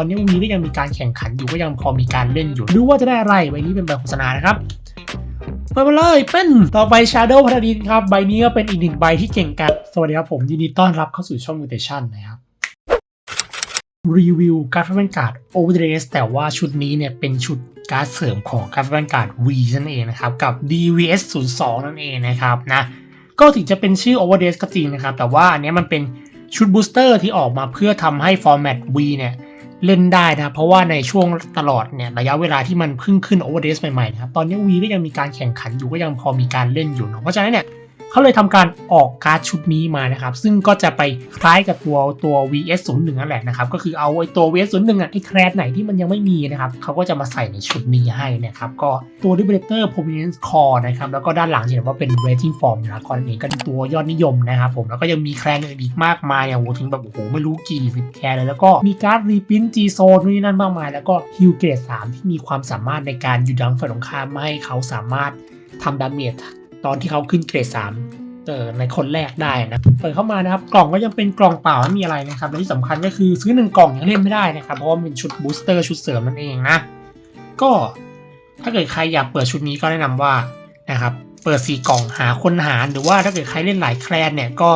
ตอนนี้วีก็ยังมีการแข่งขันอยู่ก็ยังพอมีการเล่นอยู่ ดูว่าจะได้อะไรใบนี้เป็นใบโฆษณานะครับเปิดมาเลยเป็นต่อไป Shadow พัทดินครับ ใบนี้ก็เป็นอีกหนึ่งใบที่เก่งกัน สวัสดีครับผมยินดีต้อนรับเข้าสู่ช่อง Mutation นะครับรีวิวการ์ดแวนการ์ด Overdress แต่ว่าชุดนี้เนี่ยเป็นชุดการ์ดเสริมของการ์ดแวนการ์ด V นั่นเองนะครับ กับ DVS 0 2นั่นเองนะครับนะก็ถึงจะเป็นชื่อ Overdress ก็จริงนะครับ แต่ว่าอันนี้มันเป็นชุดบูสเตอร์ที่ออกมาเพื่อทำให้ฟอร์แมต V เนี่ย เล่นได้นะ เพราะว่าในช่วงตลอดเนี่ยระยะเวลาที่มันเพิ่งขึ้นโอเวอร์เดสใหม่ๆนะครับตอนนี้วีก็ยังมีการแข่งขันอยู่ก็ยังพอมีการเล่นอยู่เนาะเพราะฉะนั้นเนี่ย เขาเลยทำการออกการ์ดชุดนี้มานะครับ ซึ่งก็จะไปคล้ายกับตัวตัว VS 0 1นั่นแหละนะครับ ก็คือเอาไอ้ตัว VS 0 1อะไอ้แครดไหนที่มันยังไม่มีนะครับเขาก็จะมาใส่ในชุดนี้ให้นะครับ ก็ตัว Liberator Prominence Core นะครับ แล้วก็ด้านหลังจะเห็นว่าเป็น Rating Form นะก่อนนี้ก็เป็นตัวยอดนิยมนะครับผม แล้วก็ยังมีแครนอื่นอีกมากมายเนี่ยโหถึงแบบโอ้โหไม่รู้กี่สิบแครเลย แล้วก็มีการ์ดรีพิน G Zone นู่นนี่นั่นมากมาย แล้วก็ฮิวเกรด3ที่มีความสามารถในการหยุดยั้งฝ่ายตรงข้ามไม่ให้เขาสามารถทำดาเมจ ตอนที่เขาขึ้นเกรด3เออในคนแรกได้นะเปิดเข้ามานะครับกล่องก็ยังเป็นกล่องเปล่าไม่มีอะไรนะครับและที่สำคัญก็คือซื้อหนึ่งกล่องยังเล่นไม่ได้นะครับเพราะว่ามันเป็นชุดบูสเตอร์ชุดเสริมนั่นเองนะก็ถ้าเกิดใครอยากเปิดชุดนี้ก็แนะนำว่านะครับเปิดสี่กล่องหาคนหารหรือว่าถ้าเกิดใครเล่นหลายแคลนเนี่ยก็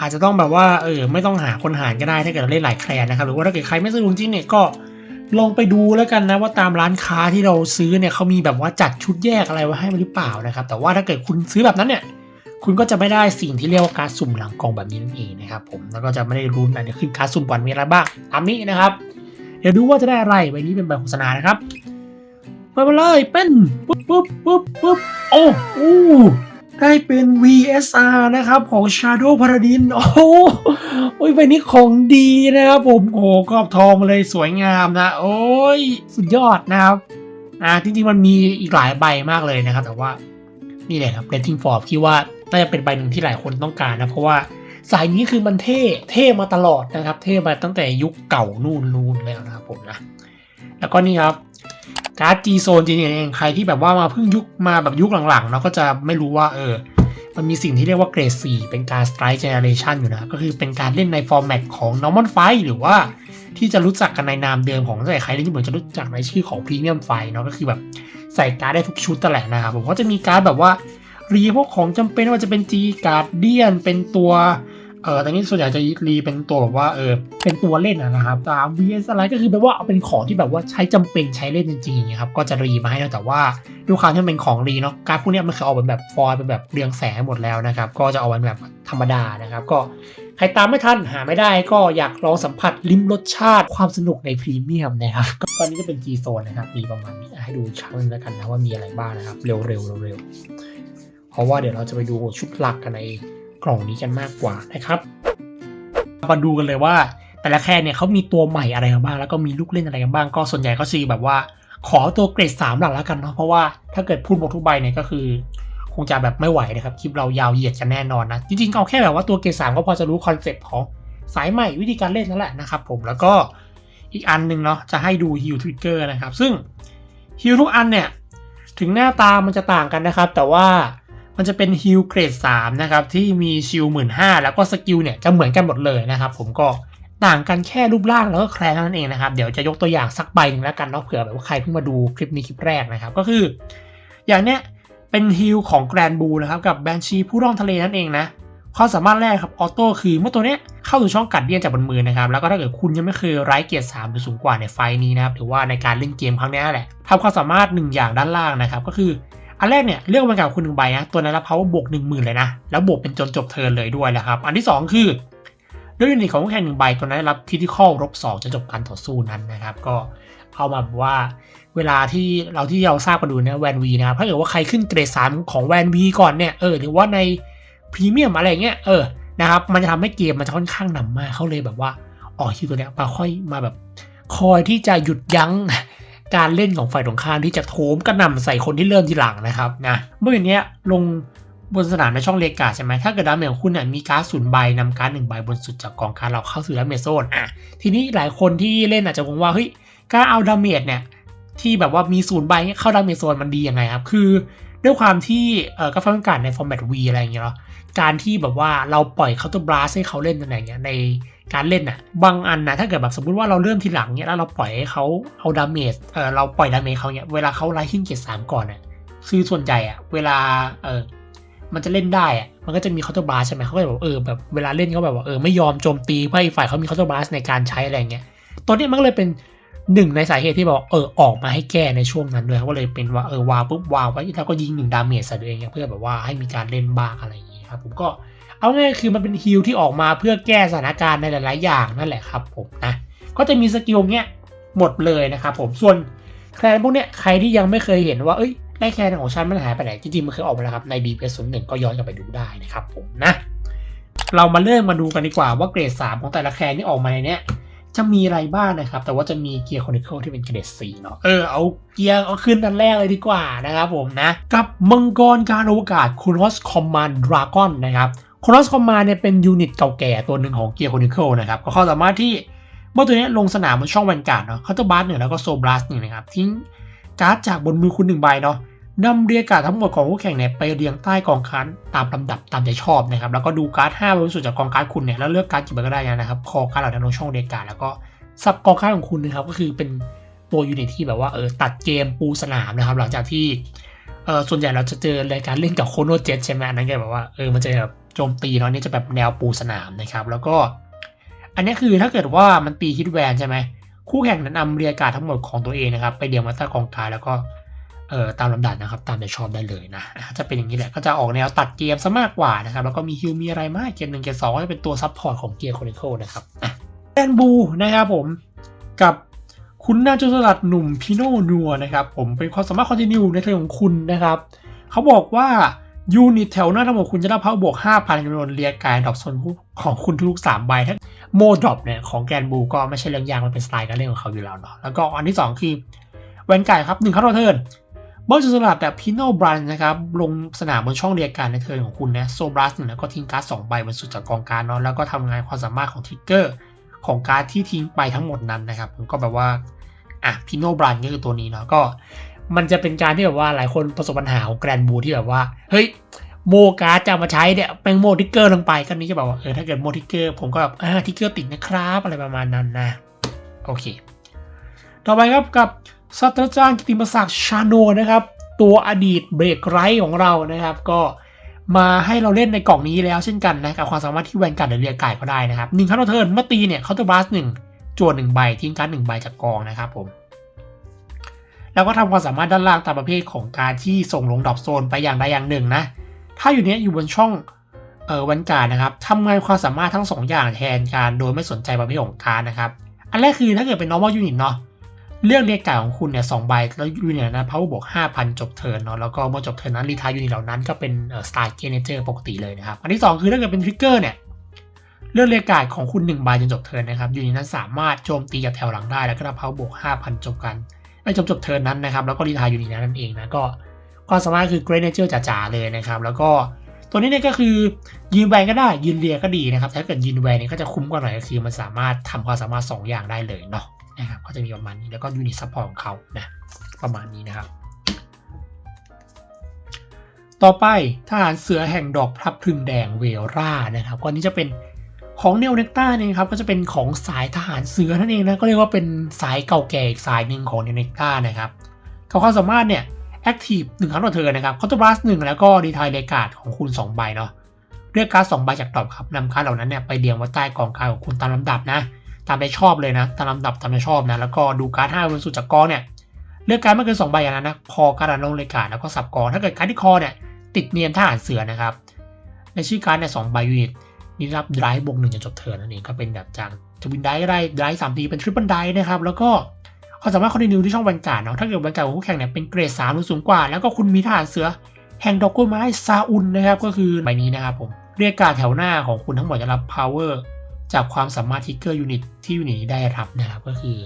อาจจะต้องแบบว่าเออไม่ต้องหาคนหารก็ได้ถ้าเกิดเราเล่นหลายแคลนนะครับหรือว่าถ้าเกิดใครไม่สะดวกจริงเนี่ยก็ ลองไปดูแล้วกันนะว่าตามร้านค้าที่เราซื้อเนี่ยเขามีแบบว่าจัดชุดแยกอะไรไว้ให้หรือเปล่านะครับ แต่ว่าถ้าเกิดคุณซื้อแบบนั้นเนี่ย คุณก็จะไม่ได้สิ่งที่เรียกว่าการสุ่มหลังกล่องแบบนี้นั่นเองนะครับผมแล้วก็จะไม่ได้รู้นะเดี๋ยวขึ้นการสุ่มก่อนมีอะไรบ้างตามนี้นะครับ เดี๋ยวดูว่าจะได้อะไรใบนี้เป็นใบโฆษณานะครับเปิดมาเลยเป็นปุ๊บปุ๊บปุ๊บปุ๊บโอ้โอ้ ได้เป็น VSR นะครับ ของ Shadow Paladin โอ้โหโอ้ยใบนี้ของดีนะครับผม โอ้โหกรอบทองเลยสวยงามนะ โอ้ย สุดยอดนะครับอ่าจริงๆ มันมีอีกหลายใบมากเลยนะครับ แต่ว่า นี่แหละครับ Rating Form คิดว่าน่าจะเป็นใบหนึ่งที่หลายคนต้องการนะ เพราะว่าสายนี้คือมันเท่เท่มาตลอดนะครับ เท่มาตั้งแต่ยุคเก่านู่นนู่นแล้วนะครับผมนะ แล้วก็นี่ครับ การ์ด G Zone จริงๆเองใครที่แบบว่ามาเพิ่งยุคมาแบบยุคหลังๆเราก็จะไม่รู้ว่าเออ มันมีสิ่งที่เรียกว่าเกรด4เป็นการ Strike Generation อยู่นะ ก็คือเป็นการเล่นในฟอร์แมตของ Normal Fight หรือว่าที่จะรู้จักกันในนามเดิมของใครเล่นที่เหมือนจะรู้จักในชื่อของ Premium Fight เนาะก็คือแบบใส่การ์ดได้ทุกชุดแต่แหละนะครับผมก็จะมีการ์ดแบบว่ารีพวกของจำเป็นว่าจะเป็น G Guardian เป็นตัว เออตอนนี้ส่วนใหญ่จะรีเป็นตัวแบบว่าเออเป็นตัวเล่นนะครับตาม VS อะไรก็คือแบบว่าเอาเป็นของที่แบบว่าใช้จำเป็นใช้เล่นจริงๆอย่างเงี้ยครับก็จะรีมาให้นะแต่ว่าด้วยความที่มันเป็นของรีเนาะการพวกเนี้ยมันคือเอาเป็นแบบฟอยเป็นแบบเรืองแสงหมดแล้วนะครับก็จะเอาเป็นแบบธรรมดานะครับก็ใครตามไม่ทันหาไม่ได้ก็อยากลองสัมผัสลิ้มรสชาติความสนุกในพรีเมียมนะครับก็ตอนนี้จะเป็น G Zone นะครับมีประมาณนี้ให้ดูชัดแล้วกันนะว่ามีอะไรบ้างนะครับ เร็วๆเร็วๆเพราะว่าเดี๋ยวเราจะไปดูชุดหลักกันใน กล่องนี้กันมากกว่านะครับมาดูกันเลยว่า แต่ละแค่เนี่ยเขามีตัวใหม่อะไรกันบ้าง แล้วก็มีลูกเล่นอะไรกันบ้าง ก็ส่วนใหญ่ก็ซีแบบว่า ขอตัวเกรด3หลักแล้วกันเนาะเพราะว่าถ้าเกิดพูดหมดทุกใบเนี่ยก็คือ คงจะแบบไม่ไหวนะครับคลิปเรายาวเหยียดกันแน่นอนนะจริงๆเอาแค่แบบว่าตัวเกรด3ก็พอจะรู้คอนเซ็ปต์ของสายใหม่วิธีการเล่นนั่นแหละนะครับผมแล้วก็อีกอันหนึ่งเนาะจะให้ดูฮิลทริกเกอร์นะครับซึ่งฮิลทุกอันเนี่ยถึงหน้าตามันจะต่างกันนะครับ แต่ว่า มันจะเป็นฮิลเกรด3นะครับที่มีชิลหมื่นห้าแล้วก็สกิลเนี่ยจะเหมือนกันหมดเลยนะครับผมก็ต่างกันแค่รูปร่างแล้วก็แคลนนั้นเองนะครับ เดี๋ยวจะยกตัวอย่างสักใบหนึ่งแล้วกันเนาะเผื่อแบบว่าใครเพิ่งมาดูคลิปนี้คลิปแรกนะครับ ก็คือ อย่างเนี้ยเป็นฮิลของแกรนบูนะครับกับแบนชีผู้ร่องทะเลนั่นเองนะความสามารถแรกครับออโต้คือเมื่อตัวเนี้ยเข้าสู่ช่องกัดเดียนจากบนมือนะครับ แล้วก็ถ้าเกิดคุณยังไม่เคยไร้เกียรติ3หรือสูงกว่าในไฟนี้นะครับหรือว่าในการเล่นเกมครั้งนี้แหละทำความสามารถหนึ่งอย่างด้านล่างนะครับ ก็คือ อันแรกเนี่ยเลือกมากับคุณหนึ่งใบนะตัวนั้นรับ power บวกหนึ่งหมื่นเลยนะแล้วบวกเป็นจนจบเทิร์นเลยด้วยนะครับ อันที่ 2 คือด้วยยูนิตของคู่แข่งหนึ่งใบตัวนั้นรับคิทิคอลลบสองจนจบการต่อสู้นั้นนะครับ ก็เอามาแบบว่าเวลาที่เราที่เราทราบกันดูนะแวนวีนะครับถ้าเกิดว่าใครขึ้นเกรดสามของแวนวีก่อนเนี่ยเออหรือว่าในพรีเมียมอะไรเงี้ยเออนะครับมันจะทำให้เกมมันจะค่อนข้างหนำมากเขาเลยแบบว่าอ๋อคิวตัวเนี้ยมาค่อยมาแบบคอยที่จะหยุดยั้ง การเล่นของฝ่ายตรงข้ามที่จะโถมกระหน่ำใส่คนที่เริ่มทีหลังนะครับนะเมื่ออย่างเนี้ยลงบนสนามในช่องเลกาใช่ไหมถ้าเกิดดาเมจของคุณเนี่ยมีการ์ดศูนย์ใบนำการ์ดหนึ่งใบบนสุดจากกองการดเราเข้าสู่ดาเมจโซนอะทีนี้หลายคนที่เล่นอาจจะงงว่าเฮ้ยการเอาดาเมจเนี่ยที่แบบว่ามีศูนย์ใบเข้าดาเมจโซนมันดียังไงครับ คือด้วยความที่เอ่อกาแฟการ์ดในฟอร์แมตวีอะไรอย่างเงี้ยเนาะการที่แบบว่าเราปล่อยเคาน์เตอร์บลัสให้เขาเล่นอะไรเงี้ยใน การเล่นน่ะ บางอันนะถ้าเกิดแบบสมมติว่าเราเริ่มทีหลังเนี่ยแล้วเราปล่อยให้เขาเอาดาเมจเออเราปล่อยดาเมจเขาเนี่ยเวลาเขาไล่ขึ้นเกียร์สามก่อนน่ะคือส่วนใหญ่อะเวลาเออมันจะเล่นได้อะมันก็จะมีเคาน์เตอร์บาร์ใช่ไหมเขาก็จะบเออแบบเวลาเล่นเขาแบบว่าเออไม่ยอมโจมตีเพื่อให้ฝ่ายเขามีเคาน์เตอร์บาร์ในการใช้อะไรเงี้ยตัวนี้มันก็เลยเป็นหนึ่งในสาเหตุที่บอกเออออกมาให้แก้ในช่วงนั้นด้วยก็เลยเป็นว่าเออวางปุ๊บวางไว้แล้วก็ยิงหนึ่งดาเมจใส่ตัวเองเนี่ยเพื่อแบบว่าให้มีการเล่นบ้างอะไรอย่างเงี้ยครับผมก็ เอาง่ายคือมันเป็นฮิลที่ออกมาเพื่อแก้สถานการณ์ในหลายๆ อย่างนั่นแหละครับผมนะก็จะมีสกิลเนี้ยหมดเลยนะครับผมส่วนแคลนพวกเนี้ยใครที่ยังไม่เคยเห็นว่าเอ้ยได้แคลนของฉันมันหายไปไหนจริงๆมันเคยออกมาแล้วครับใน b p 0 1ก็ย้อนกลับไปดูได้นะครับผมนะเรามาเริ่มมาดูกันดีกว่าว่าเกรด 3 ของแต่ละแคลนที่ออกมาในเนี้ยจะมีอะไรบ้างนะครับ แต่ว่าจะมีเกียร์คอนิเคิลที่เป็นเกรด4เนาะเออเอาเกียร์เอาขึ้นอันแรกเลยดีกว่านะครับผมนะ กับมังกรการอวกาศคูนอสคอมมานด์ดราก้อนนะครับ ค o นอสคอมมาเนี่ยเป็นยูนิตเก่าแก่ตัวหนึ่งของเกียร์โคนิเคิลนะครับก็ควาสามารถที่เมื่อตัวนี้ลงสนามบนช่องแวนการ์ดเนาะเขาจะบาร์หนึ่งแล้วก็โซบลัสหนึ่งนะครับทิ้งการ์ดจากบนมือคุณหนึ่งใบเนาะนำเรียกการ์ดทั้งหมดของคู่แข่งเนี่ยไปเรียงใต้กองการ์ดตามลำดับตามใจชอบนะครับแล้วก็ดูการ์ด5ใบสุดจากกองการ์ดคุณเนี่ยแล้วเลือกการ์ดกี่ใบก็ได้นะครับคอการ์ดเหล่านั้นลงช่องเรียกการ์ดแล้วก็ซับกองการ์ดของคุณนะครับก็คือเป็นตัวยูนิตที่แบบว่าเออตัดเกมปูสนามนะครับหลังจากที่เออส่วนใหญ่เราจะเจอรายการเล่นกับโคโนเจ็ตใช่ไหมอันนั้นก็แบบว่าเออมันจะแบบ โจมตีเนาะนี่จะแบบแนวปูสนามนะครับ แล้วก็ อันนี้คือถ้าเกิดว่ามันตีฮิตแวนใช่ไหมคู่แข่งนั้นนำเรียการทั้งหมดของตัวเองนะครับ ไปเดียวมาใต้กองกายแล้วก็เอ่อตามลำดับนะครับ ตามใจชอบได้เลยนะจะเป็นอย่างนี้แหละก็จะออกแนวตัดเกมซะมากกว่านะครับ แล้วก็มีฮิลมีอะไรมากเกมหนึ่งเกมสองก็จะเป็นตัวซับพอร์ตของเกียร์โคนิเคิลนะครับแอนบูนะครับผมกับคุณน่าจะสลัดหนุ่มพิโนนัวนะครับผมเป็นความสามารถคอนติเนียในเทอของคุณนะครับ เขาบอกว่า ยูนิตแถวหน้าทั้งหมดคุณจะได้พาวบวก 5,000จำนวนเรียกการดรอปโซนของคุณทุกๆ3ใบถ้าโมดรอปเนี่ยของแกนบูก็ไม่ใช่เรื่องยากมันเป็นสไตล์การเล่นของเขาอยู่แล้วเนาะแล้วก็อันที่ 2 คือแวนไการ์ดครับ1เข้าเทิร์นเมื่อจะสลับแบบพิโนบรันนะครับลงสนามบนช่องเรียกการในเทิร์นของคุณนะโซบรัสหนึ่งแล้วก็ทิ้งการ์ดสองใบบนสุดจากกองการเนาะแล้วก็ทำงานความสามารถของทิกเกอร์ของการ์ดที่ทิ้งไปทั้งหมดนั้นนะครับก็แบบว่าอะพิโนบรันก็คือตัวนี้เนาะก็ มันจะเป็นการที่แบบว่าหลายคนประสบปัญหาของแกรนบูที่แบบว่า เฮ้ยโมการ์ดจะมาใช้เนี่ยเป็นโมทิกเกอร์ลงไปก็นี้จะแบบว่าเออถ้าเกิดโมทิกเกอร์ผมก็แบบอ่าทิกเกอร์ติดนะครับอะไรประมาณนั้นนะโอเค ต่อไปครับกับศาสตราจารย์กิติมศักดิ์ชาโนนะครับ ตัวอดีตเบรกไรของเรานะครับ ก็มาให้เราเล่นในกล่องนี้แล้วเช่นกันนะกับความสามารถที่แวนการ์ดเรียกไก่ก็ได้นะครับหนึ่งครั้งต่อเทิร์นเมื่อตีเนี่ยเคาน์เตอร์บลัสหนึ่งจวนหนึ่งใบทิ้งการ์ดหนึ่งใบจากกองนะครับผม แล้วก็ทำความสามารถด้านล่างตามประเภทของการที่ส่งลงดรอปโซนไปอย่างใดอย่างหนึ่งนะ ถ้าอยู่เนี้ยอยู่บนช่องเออวันการนะครับทำงานความสามารถทั้ง 2 อย่างแทนการโดยไม่สนใจประเภทของการนะครับ อันแรกคือถ้าเกิดเป็น normal unit เนาะเลือกเรียกการของคุณเนี่ยสองใบแล้วยูนิตนะ power บวก5,000 จบเทิร์นเนาะแล้วก็เมื่อจบเทิร์นนั้นรีทายยูนิตเหล่านั้นก็เป็นเอ่อ star g a n a t o r ปกติเลยนะครับ อันที่ 2 คือถ้าเกิดเป็นทริกเกอร์เนี่ยเลือกเรียกการของคุณ1ใบจนจบเทิร์นนะครับยูนิตนั้นสามารถโจมตีกับแถวหลังได้แล้วก็ได้ power บวก5,000 จบกัน ไอ้จบจบเทิร์นนั้นนะครับ แล้วก็รีทายยูนิตนั้นนั่นเองนะก็ความสามารถคือ great nature จ๋าๆเลยนะครับ แล้วก็ตัวนี้เนี่ยก็คือยืนแวนก็ได้ยืนเรียก็ดีนะครับถ้าเกิดยืนแวนเนี่ยก็จะคุ้มกว่าหน่อยก็คือมันสามารถทำความสามารถ 2 อย่างได้เลยเนาะนะครับก็จะมีประมาณนี้แล้วก็ยูนิตซัพพอร์ตของเขานะประมาณนี้นะครับ ต่อไปทหารเสือแห่งดอกพลับพลึงแดงเวลรานะครับก็นี้จะเป็น ของเนลเนกต้าเนี่ยครับก็จะเป็นของสายทหารเสือนั่นเองนะก็เรียกว่าเป็นสายเก่าแก่อีกสายหนึ่งของเนลเนกต้านะครับเขาความสามารถเนี่ยแอคทีฟหนึ่งครั้งต่อเทิร์นะครับคอตบลัสหนึ่งแล้วก็ดีทายเลกาดของคุณ 2 ใบเนาะเลือกการ์ดสองใบจากดรอปครับนำการ์ดเหล่านั้นเนี่ยไปเรียงไว้ใต้กองการของคุณตามลำดับนะ ตามใจชอบเลยนะ ตามลำดับตามใจชอบนะแล้วก็ดูการ์ดห้าบนสุดจากกองเนี่ยเลือกการ์ดไม่เกินสองใบอย่างนั้นนะพอการ์ดลงเลกาดแล้วก็สับกองถ้าเกิดการ์ดที่คอเนี่ยติดเนียมทหารเสือนะครับในชื่อการ์ดเนี่ยสองใบยูนิต นี่ครับไดร์บวกหนึ่งจนจบเทิร์นนั่นเองก็เป็นแบบจากจะวินไดก็ได้ไดร์สามทีเป็นทริปเปิลไดนะครับ แล้วก็ความสามารถคอนติเนียที่ช่องบรรยากาศเนาะถ้าเกิดบรรยากาศของคู่แข่งเนี่ยเป็นเกรด3หรือสูงกว่า แล้วก็คุณมีทหารเสือแห่งดอกกล้วยไม้ซาอุนนะครับก็คือใบนี้นะครับผมเรียกการแถวหน้าของคุณทั้งหมดจะรับ power จากความสามารถทิกเกอร์ยูนิตที่ยูนิตนี้ได้รับนะครับก็คือ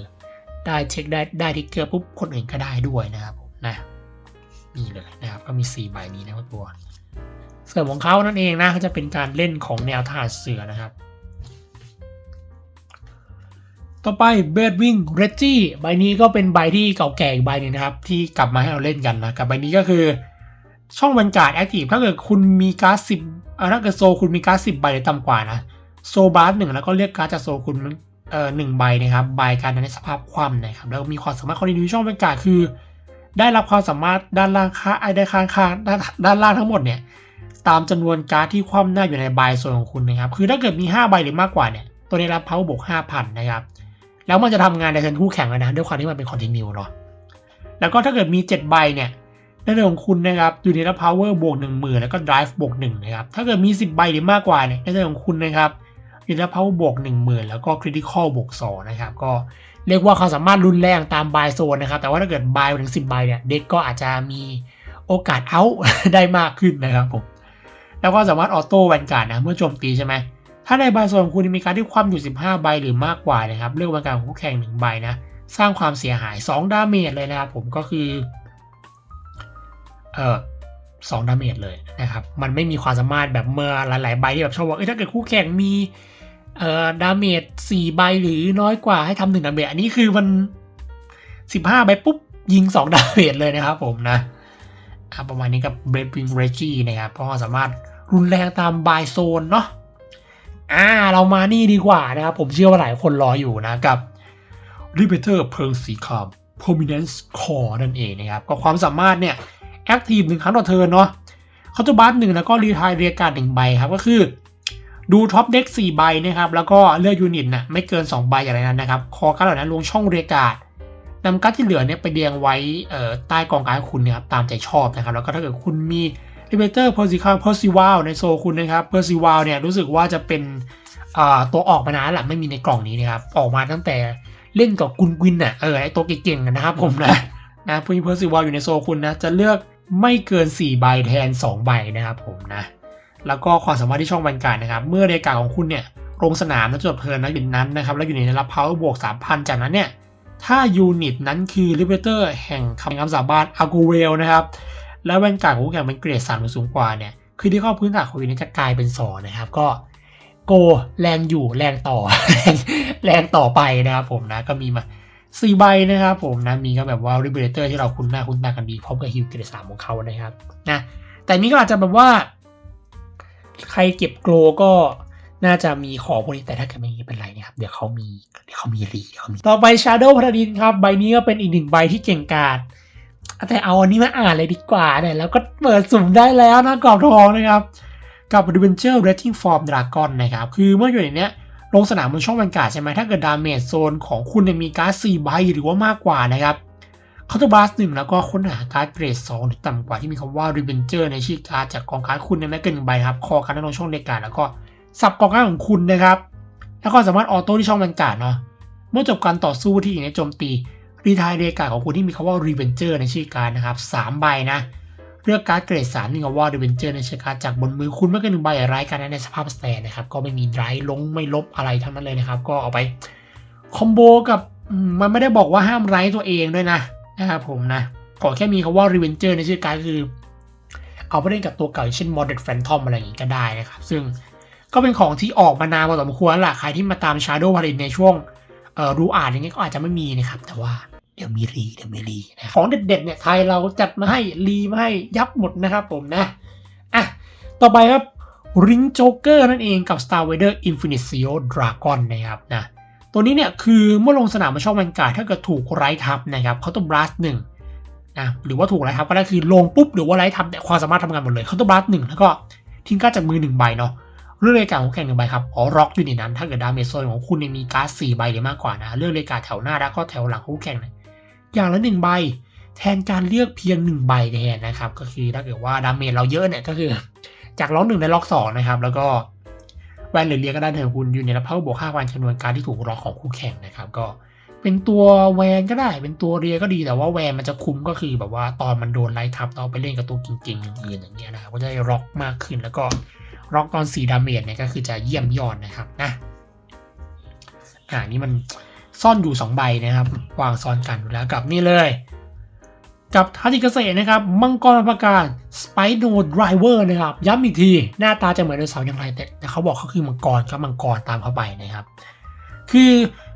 ได้เช็คได้ได้ทิกเกอร์ปุ๊บคนอื่นก็ได้ด้วยนะครับผมนะนี่เลยนะครับก็มี 4 ใบนี้นะครับตัว เสริมของเขานั่นเองนะก็จะเป็นการเล่นของแนวทหารเสือนะครับ ต่อไปเบดวิงเรจจี้ใบนี้ก็เป็นใบที่เก่าแก่อีกใบนึงนะครับ ที่กลับมาให้เราเล่นกันนะกับใบนี้ก็คือช่องบรรยากาศแอคทีฟถ้าเกิดคุณมีการ์ดสิบถ้าเกิดโซคุณมีการ์ดสิบใบหรือต่ำกว่านะโซบาร์หนึ่งแล้วก็เลือกการ์ดจากโซคุณเอ่อหนึ่งใบนะครับใบการนั้นในสภาพคว่ำนะครับแล้วมีความสามารถคอนดิวิช่องเป็นการคือ ได้รับความสามารถด้านล่างค่าไอได้ข้างข้างด้านด้านล่างทั้งหมดเนี่ย ตามจำนวนการ์ดที่คว่ำหน้าอยู่ในใบโซนของคุณนะครับ คือถ้าเกิดมี 5 ใบหรือมากกว่าเนี่ย ตัวนี้รับ power บวก5,000 นะครับ แล้วมันจะทำงานในเทิร์นคู่แข่งเลยนะ ด้วยความที่มันเป็น continue เนาะ แล้วก็ถ้าเกิดมี 7 ใบเนี่ยในเรื่องของคุณนะครับอยู่ในรับ power บวก10,000แล้วก็ drive บวก1นะครับ ถ้าเกิดมี 10 ใบหรือมากกว่าเนี่ยในเรื่องของคุณนะครับอยู่ในรับ power บวก10,000แล้วก็ critical บวก2นะครับ ก็เรียกว่าความสามารถรุนแรงตามบายโซนนะครับ แต่ว่าถ้าเกิดบายถึง 10 ใบเนี่ย เด็กก็อาจจะมีโอกาสเอาได้มากขึ้นนะครับผม แล้วก็สามารถออโต้แวนการ์ดนะเมื่อโจมตีใช่ไหมถ้าในใบโซนคุณมีการที่คว่ำอยู่ 15 ใบหรือมากกว่านะครับเลือกวันการของคู่แข่ง1ใบนะสร้างความเสียหาย 2 ดาเมจเลยนะครับผมก็คือเอ่อสองดาเมจเลยนะครับ มันไม่มีความสามารถแบบเมื่อหลาย ๆ ใบที่แบบชอบว่าเอ้ยถ้าเกิดคู่แข่งมีเอ่อดาเมจ4ใบหรือน้อยกว่าให้ทำหนึ่งดาเมจอันนี้คือมัน15ใบปุ๊บ ยิง2ดาเมจเลยนะครับผมนะประมาณนี้กับเบรดวิงเรจี้นะครับเพราะว่าสามารถ รุนแรงตามบายโซนเนาะอ่าเรามานี่ดีกว่านะครับ ผมเชื่อว่าหลายคนรออยู่นะกับ r e p e t e r เพลิงสีคาม Prominence Core นั่นเองนะครับก็ความสามารถเนี่ยแอคทีฟหนึ่งครั้งต่อเทิร์นเนาะเขาจะบัสหนึ่งแล้วก็รีทายเรียการหนึ่งใบครับก็คือดูท็อปเด็ก4ใบนะครับ แล้วก็เลือกยูนิตน่ะไม่เกิน 2 ใบอย่างไรนั้นนะครับ คอการ์ดเหล่านั้นลงช่องเรียการ์ดนำการ์ดที่เหลือเนี่ยไปเรียงไว้ใต้กองการ์ดคุณนะครับตามใจชอบนะครับ แล้วก็ถ้าเกิดคุณมี r e p e t e r เพอร์ซิคาเพอร์ซิวาลในโซคุณนะครับเพอร์ซิวาลเนี่ยรู้สึกว่าจะเป็นตัวออกมานานแหละไม่มีในกล่องนี้นะครับ ออกมาตั้งแต่เล่นกับกุนกินน่ะเออไอตัวเก่งๆนะครับผมนะนะพมีเพอร์ซิวาลอยู่ในโซคุณนะจะเลือกไม่เกิน 4 ใบแทน 2 ใบนะครับผมนะ แล้วก็ความสามารถที่ช่องบรรยากาศนะครับ เมื่อเรกาของคุณเนี่ยลงสนามแล้วจบเพลินนะอยู่นั้นนะครับ แล้วอยู่ในรับเพาบวก 3,000 จากนั้นเนี่ย ถ้ายูนิตนั้นคือลิเบเตอร์แห่งคำคำสาบานอากูเวลนะครับ แล้วแวนการ์ดของคู่แข่งเป็นเกรด3หรือสูงกว่าเนี่ยคือที่ข้อพื้นฐานของยูนิตจะกลายเป็น2นะครับ ก็โกแรงอยู่แรงต่อ แรงต่อไปนะครับผมนะก็มีมา4ใบนะครับผมนะมีก็แบบว่าริเบเตอร์ที่เราคุ้นหน้าคุ้นตากันดีพร้อมกับฮิวเกรด3ของเขานะครับนะแต่นี้ก็อาจจะแบบว่า ใครเก็บโกลก็น่าจะมีของพวกนี้แต่ถ้าเกิดไม่มีเป็นไรนะครับ เดี๋ยวเขามีเดี๋ยวเขามีรีเดี๋ยวเขามีต่อไป Shadow พัทดินครับ ใบนี้ก็เป็นอีกหนึ่งใบที่เก่งกาจ แต่เอาอันนี้มาอ่านเลยดีกว่าเนี่ยแล้วก็เปิดสุ่มได้แล้วนะกรอบทองนะครับกับ Adventure Rating Form Dragon นะครับ คือเมื่ออยู่ในเนี้ยลงสนามบนช่องบรรยากาศใช่ไหมถ้าเกิดดาเมจโซนของคุณมีการ์ด4ใบหรือว่ามากกว่านะครับเขาจะบาสหนึ่งแล้วก็ค้นหาการ์ดเกรด2หรือต่ำกว่าที่มีคำว่า Revenger ในชื่อการ์ดจากกองการ์ดคุณในแม้เกินหนึ่งใบครับ คอการ์ดในช่องเรกาศแล้วก็สับกองการ์ดของคุณนะครับ แล้วก็สามารถออโต้ที่ช่องบรรยากาศเนาะเมื่อจบการต่อสู้ที่อยู่ในโจมตี รีทายเรียกาของคุณที่มีคำว่า Revenger ในชื่อการนะครับ3ใบนะเลือกการ์ดเกรด3ที่คำว่า Revenger ในชื่อการจากบนมือคุณไม่เกินหนึ่งใบไร้การนั้นในสภาพสแตนนะครับ ก็ไม่มีไร้ลงไม่ลบอะไรทั้งนั้นเลยนะครับ ก็เอาไปคอมโบกับมันไม่ได้บอกว่าห้ามไร้ตัวเองด้วยนะนะครับผมนะ ขอแค่มีคำว่า Revenger ในชื่อการคือ เอาไปเล่นกับตัวเก่าเช่น Modern Phantom อะไรอย่างนี้ก็ได้นะครับ ซึ่งก็เป็นของที่ออกมานานพอสมควรแล้วล่ะใครที่มาตาม Shadow Paladin ในช่วงรู้อ่านอย่างนี้ก็อาจจะไม่มีนะครับแต่ว่า ดี๋ยวมีรีเดี๋ยวมีรีนะของเด็ดๆเนี่ยไทยเราจัดมาให้รีมาให้ยับหมดนะครับผมนะอะต่อไปครับริงโจ๊กเกอร์นั่นเองกับ Star Vader Infinite Seal Dragon นะครับนะตัวนี้เนี่ยคือเมื่อลงสนามมาช่องบรรยากาศถ้าเกิดถูกไร้ทับนะครับเขาต้องบลัสหนึ่งนะหรือว่าถูกไร้ทับก็ได้คือลงปุ๊บหรือว่าไร้ทับแต่ความสามารถทำงานหมดเลยเขาต้องบลัสหนึ่งแล้วก็ทิ้งการจากมือหนึ่งใบเนาะเลือกรายกาของแข่งหนึ่งใบครับอ๋อร็อกอยู่ในนั้น ถ้าเกิดดาเมจโซนของคุณมีการ์ดสี่ใบหรือมากกว่านะเลือกรายกาแถวหน้าแล้วก็แถวหลังของแข่งเนี่ย อย่างละหนึ่งใบ แทนการเลือกเพียงหนึ่งใบแทนนะครับ ก็คือถ้าเกิดว่าดาเมจเราเยอะเนี่ยก็คือ จากล็อกหนึ่งในล็อกสองนะครับ แล้วก็แวนหรือเรียกก็ได้เถอะคุณอยู่ในรับเพิ่มบวกค่าวันจำนวนการที่ถูกล็อกของคู่แข่งนะครับ ก็เป็นตัวแวนก็ได้ เป็นตัวเรียก็ดีแต่ว่าแวนมันจะคุ้มก็คือแบบว่าตอนมันโดนไล่ทับเราไปเล่นกับตัวเก่งๆอย่างอื่นอย่างเงี้ยนะครับก็จะได้ล็อกมากขึ้นแล้วก็ร็อกตอน4ดาเมจเนี่ยก็คือจะเยี่ยมยอดนะครับนะอ่านี่มัน ซ่อนอยู่ 2 ใบนะครับ วางซ้อนกันอยู่แล้วกับนี่เลย กับทัติเกษตรนะครับ มังกรประการสไปโนดไรเวอร์นะครับ ย้ำอีกที หน้าตาจะเหมือนไดโนเสาร์อย่างไรแต่เขาบอกเขาคือมังกรครับมังกรตามเข้าไปนะครับ คือ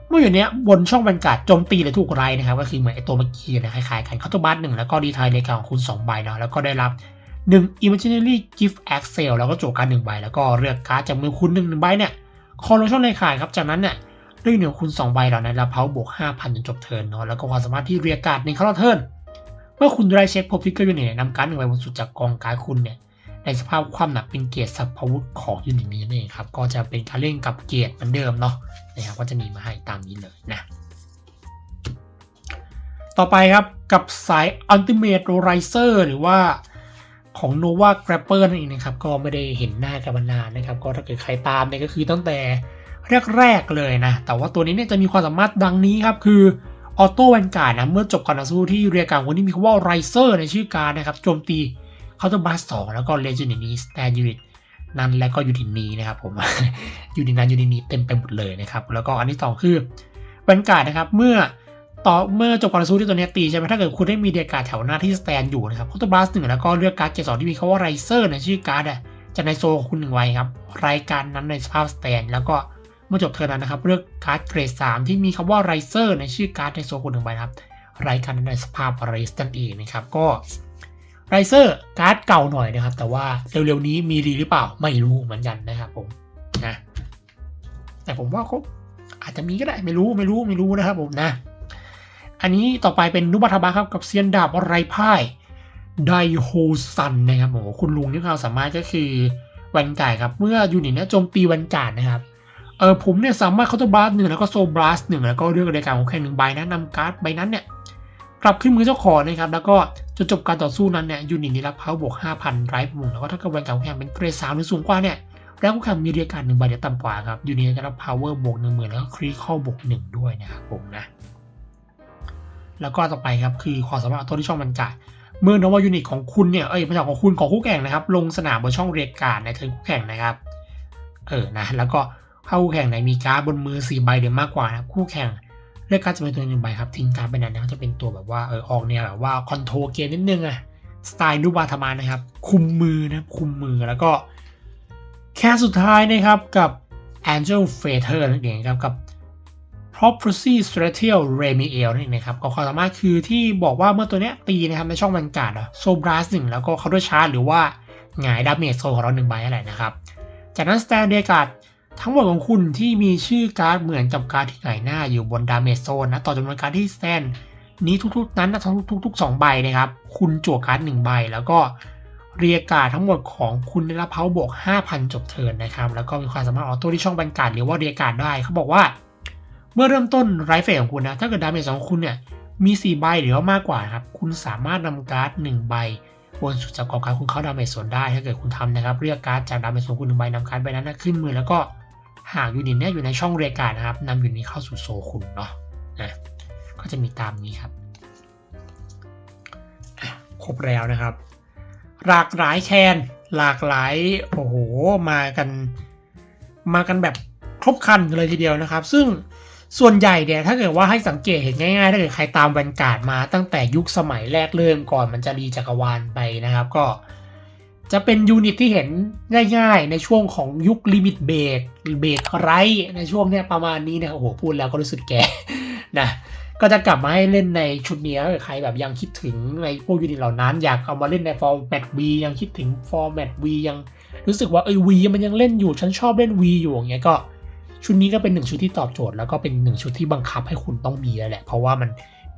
เมื่ออยู่เนี้ยบนช่องบรรยากาศโจมตีหรือถูกไรนะครับ ก็คือเหมือนไอตัวเมื่อกี้นะคล้ายๆกันเขาตัวบัสหนึ่งแล้วก็ดีไทายในการของคุณ2ใบเนาะแล้วก็ได้รับ1 Imaginary Gift Excel แล้วก็โจกการหนึ่งใบแล้วก็เลือกการ์ดจากมือคุณหนึ่งหนึ่งใบเนี่ยคอลงช่องในขายครับจากนั้นเนี่ย ด้วยเหนือคุณ2ใบเหล่านั้นแล้วเพาบวก 5,000จนจบเทิร์นเนาะแล้วก็ความสามารถที่เรียกการ์ดในเข้าเทิร์นเมื่อคุณได้เช็คพบทิกเกอร์ยูนิตนำการ์ดหนึ่งใบบนสุดจากกองการ์ดคุณเนี่ยในสภาพความหนักเป็นเกียรติสัพพวุธของยูนิตนี้นั่นเองครับก็จะเป็นการเล่นกับเกียรติเหมือนเดิมเนาะนะครับก็จะมีมาให้ตามนี้เลยนะต่อไปครับกับสาย Ultimate Riser หรือว่าของ Nova Grapper นั่นเองนะครับก็ไม่ได้เห็นหน้ากันมานานนะครับ ก็ถ้าเกิดใครตามเนี่ยก็คือตั้งแต่ แรกๆเลยนะ แต่ว่าตัวนี้เนี่ยจะมีความสามารถดังนี้ครับ คือออโต้แวนการ์ดนะเมื่อจบการต่อสู้ที่เรียกการคนที่มีคำว่า Riser ในชื่อการนะครับโจมตีเขาจะบัสสองแล้วก็เลจิ n นี้ Stand Unit นั้นและก็ยูนิตนี้นะครับผมยูนิตนั้นยูนิตนี้เต็มไปหมดเลยนะครับ แล้วก็อันที่สองคือแวนการ์ดนะครับเมื่อต่อเมื่อจบการสู้ที่ตัวเนี้ยตีใช่ไหมถ้าเกิดคุณได้มีเดียการ์ดแถวหน้าที่สแตนอยู่นะครับคอตบลัสหนึ่งแล้วก็เลือกการ์ดเกรดสองที่มีคำว่าไรเซอร์ในชื่อการ์ดจะในโซของคุณหนึ่งไว้ครับรายการนั้นในสภาพสแตน แล้วก็ มื่อจบเทิร์นั้นนะครับ เลือกการ์ดเกรดสามที่มีคำว่าไรเซอร์ในชื่อการ์ดในโซคุณหนึ่งใบครับไรการนั้นในสภาพไรสตันเองนะครับก็ไรเซอร์การ์ดเก่าหน่อยนะครับ แต่ว่าเร็วๆนี้มีดีหรือเปล่าไม่รู้เหมือนกันนะครับผมนะแต่ผมว่าเขาอาจจะมีก็ได้ไม่รู้ไม่รู้ไม่รู้นะครับผมนะ อันนี้ต่อไปเป็นนุบัตบะครับกับเซียนดาบไรพ่ายไดโฮซันนะครับโอ้คุณลุงที่ความสามารถก็คือแวนการ์ดครับ เมื่อยูนิตนี้โจมตีแวนการ์ดนะครับ เออผมเนี่ยสามารถเคาน์เตอร์บลัสหนึ่งแล้วก็โซบลัสหนึ่งแล้วก็เลือกรายการของแข่งหนึ่งใบนะนำการ์ดใบนั้นเนี่ยกลับขึ้นมือเจ้าของนะครับแล้วก็จนจบการต่อสู้นั้นเนี่ยยูนิตนี้รับเพาบวก5,000ไรฟ์มุงแล้วก็ถ้าเกิดแวนการของแข่งเป็นเกรดสามหรือสูงกว่าเนี่ยแล้วคู่แข่งมีเรียการหนึ่งใบเดียวต่ำกว่าครับยูนิตจะรับพาวเวอร์บวกหนึ่งหมื่นแล้วก็ครีคอลบวกหนึ่งด้วยนะครับผมนะแล้วก็ต่อไปครับคือความสามารถตัวที่ช่องบรรจ่ายเมื่อนวยูนิตของคุณเนี่ยเอ้ยไม่ใช่ของคุณของคู่แข่งนะครับลงสนามบนช่องเรียการในเทิร์นคู่แข่งนะครับเออนะแล้วก็ ถ้าคู่แข่งไหนมีการ์ดบนมือ4ใบหรือมากกว่านะครับคู่แข่งเลือกการ์ดจะเป็นตัวหนึ่งใบครับทิ้งการ์ดไปนั้นนะจะเป็นตัวแบบว่าเออออกเนี่ยแบบว่าคอนโทรลเกมนิดนึงอะสไตล์นุบาธมานะครับ คุมมือนะคุมมือแล้วก็ แค่สุดท้ายนะครับกับ Angel f a t e r นั่นเองครับกับ Prophecy Stratial Remiel นั่นเองนะครับก็ความสามารถคือที่บอกว่าเมื่อตัวเนี้ยตีนะครับในช่องบรรกาศโซบราสหนึ่งแล้วก็เคาน์เตอร์ชาร์หรือว่าหงายดาเมจโซของเราหนึ่งใบอะไรนะครับ จากนั้นสแตนเดียการ์ด ทั้งหมดของคุณที่มีชื่อการ์ดเหมือนกับการ์ดที่หงายหน้าอยู่บนดาเมจโซนนะต่อจำนวนการ์ดที่แตนนี้ทุกๆ นั้นนะทั้งทุกๆ2ใบนะครับ คุณจั่วการ์ดหนึ่งใบ แล้วก็เรียกการ์ดทั้งหมดของคุณได้รับเพาบวก 5,000 จบเทิร์นนะครับ แล้วก็มีความสามารถออโต้ที่ช่องบรรกาศหรือว่าเรียกการ์ดได้เขาบอกว่า เมื่อเริ่มต้นไรเฟลของคุณนะถ้าเกิดดาเมจของคุณเนี่ยมี 4 ใบหรือว่ามากกว่าครับคุณสามารถนำการ์ด1ใบบนสุดจากกองการคุณเข้าดาเมจส่วนได้ ถ้าเกิดคุณทำนะครับ เรียกการ์ดจากดาเมจส่วนคุณหนึ่งใบนำการ์ดใบนั้นขึ้นมือแล้วก็ หากยูนิตเนี่ยอยู่ในช่องเรกาดนะครับนำยูนิตเข้าสู่โซคุณเนาะนะก็จะมีตามนี้ครับครบแล้วนะครับ หลากหลายแคนหลากหลายโอ้โหมากันมากันแบบครบคันเลยทีเดียวนะครับ ซึ่งส่วนใหญ่เนี่ยถ้าเกิดว่าให้สังเกตเห็นง่ายๆ ถ้าเกิดใครตามแวนการ์ดมาตั้งแต่ยุคสมัยแรกเริ่มก่อนมันจะรีจักรวาลไปนะครับ ก็ จะเป็นยูนิตที่เห็นง่ายๆ ในช่วงของยุคลิมิตเบรกเบรกไรในช่วงเนี้ยประมาณนี้นะโอ้โหพูดแล้วก็รู้สึกแก่นะก็จะกลับมาให้เล่นในชุดนี้ถ้าใครแบบยังคิดถึงในพวกยูนิตเหล่านั้นอยากเอามาเล่นในฟอร์แมต V ยังคิดถึงฟอร์แมต V ยังรู้สึกว่าเอ้ย V มันยังเล่นอยู่ฉันชอบเล่น V อยู่อย่างเงี้ยก็ชุดนี้ก็เป็นหนึ่งชุดที่ตอบโจทย์แล้วก็เป็นหนึ่งชุดที่บังคับให้คุณต้องมีแล้วแหละ เพราะว่ามัน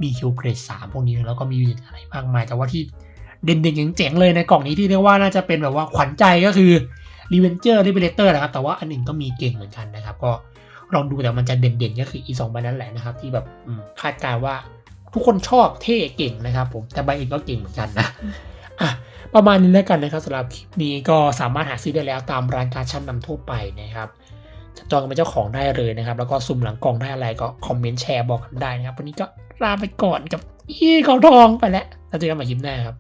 มีคิวเกรดสามพวกนี้แล้วก็มียูนิตอะไรมากมาย แต่ว่าที่ เด่นๆเจ๋งๆเลยในกล่องนี้ที่เรียกว่าน่าจะเป็นแบบว่าขวัญใจก็คือรีเวนเจอร์รีเบเลเตอร์นะครับ แต่ว่าอันหนึ่งก็มีเก่งเหมือนกันนะครับ ก็ลองดูแต่มันจะเด่นๆก็คืออีสองใบนั้นแหละนะครับ ที่แบบอืมคาดการณ์ว่าทุกคนชอบเท่เก่งนะครับผมแต่ใบอื่นก็เก่งเหมือนกันนะอะประมาณนี้แล้วกันนะครับสำหรับคลิปนี้ก็สามารถหาซื้อได้แล้วตามร้านการชั้นนำทั่วไปนะครับจะจองกันเป็นเจ้าของได้เลยนะครับ แล้วก็สุ่มหลังกล่องได้อะไรก็คอมเมนต์แชร์บอกกันได้นะครับ วันนี้ก็ลาไปก่อนกับอีของทองไปแล้วแล้วเจอกันใหม่คลิปหน้าครับ